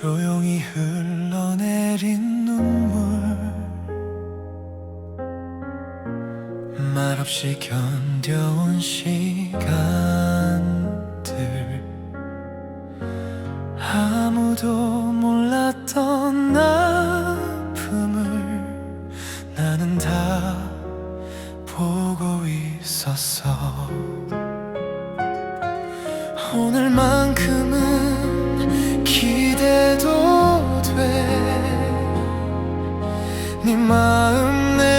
조용히 흘러내린 눈물. 말없이 견뎌온 시간들. 아무도 몰랐던 아픔을 나는 다 보고 있었어. 오늘만큼 네 마음 내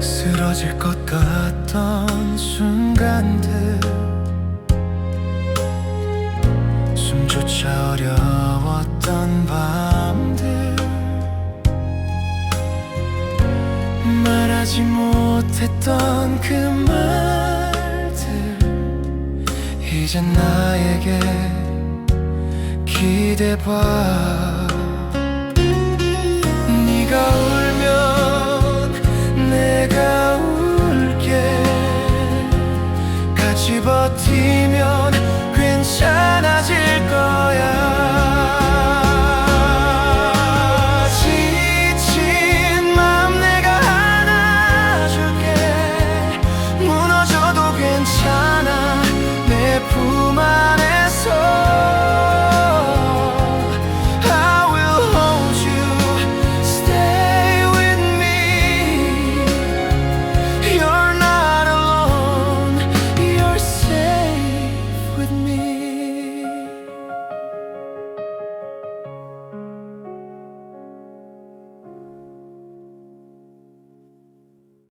쓰러질 것 같던 순간들. 숨조차 어려웠던 밤들. 말하지 못했던 그 말들. 이젠 나에게 기대봐